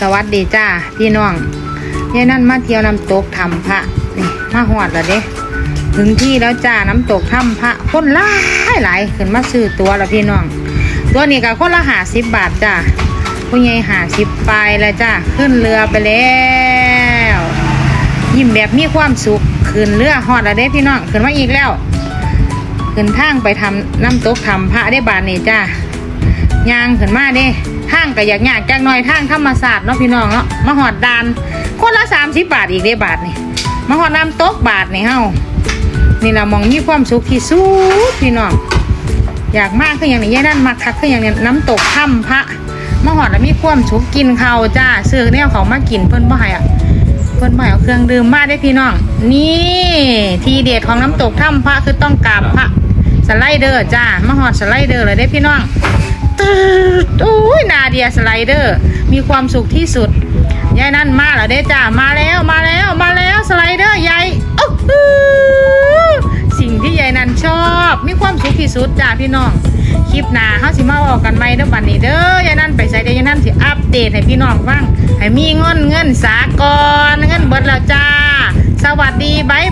สวัสดีจ้าพี่น้องยายนั่นมาเที่ยวน้ำตกทำพระนี่มาหอดแล้วเด้ถึงที่แล้วจ้าน้ำตกถ้ำพระคนหลายหลายขึ้นมาซื้อตัวแล้วพี่น้อง ตัวนี้ก็คนละหาสิบบาทจ้าผู้ใหญ่หาสิบไปแล้วจ้าขึ้นเรือไปแล้วยิ้มแบบมีความสุขขึ้นเรือหอดแล้วเด้พี่น้องขึ้นมาอีกแล้วขึ้นทางไปทำน้ำตกทำพระได้บาทนี่จ้า ยางขึ้นมาเด้ทางก็อยากยากจักหน่อยทางธรรมศาสตร์เนาะพี่น้องเนาะมาหอดดาน คนละสามสิบบาทอีกเด้บาทนี่มาหอดน้ำตกบาทนี่เฮานี่เรามองมีความสุขที่สุดพี่น้องอยากมากคืออย่างนี้ยายนั่นมักคักคืออย่างนี้น้ำตกถ้ำพระมาหอดแล้วมีความสุขกินเขาจ้าซื้อเนี่ยเขามากินเพิ่นบ่ให้อะเพิ่นบ่ให้เอาเครื่องดื่มมาได้พี่น้อง นี่ทีเด็ดของน้ำตกถ้ำพระคือต้องกราบพระสไลเดอร์จ้ามาหอดสไลเดอร์เลยได้พี่น้อง ตืดโอ้ยนาเดียสไลเดอร์ มีความสุขที่สุดยายนั่นมาแล้วเด้จ้ามาแล้วมาแล้วมาแล้วสไลเดอร์ใหญ่โอ้โหสิ่งที่ยายนั่นชอบ มีความสุขที่สุดจ้าพี่น้องคลิปหน้าเฮาสิมาออกกันใหมเด้อบัดนี้เด้อยายนั่นไปใส่เด้อยายนั่นสิอัปเดตให้พี่น้องฟังให้มีเงินเงินสากลเงินเบิดแล้วจ้า สวัสดีบ๊าย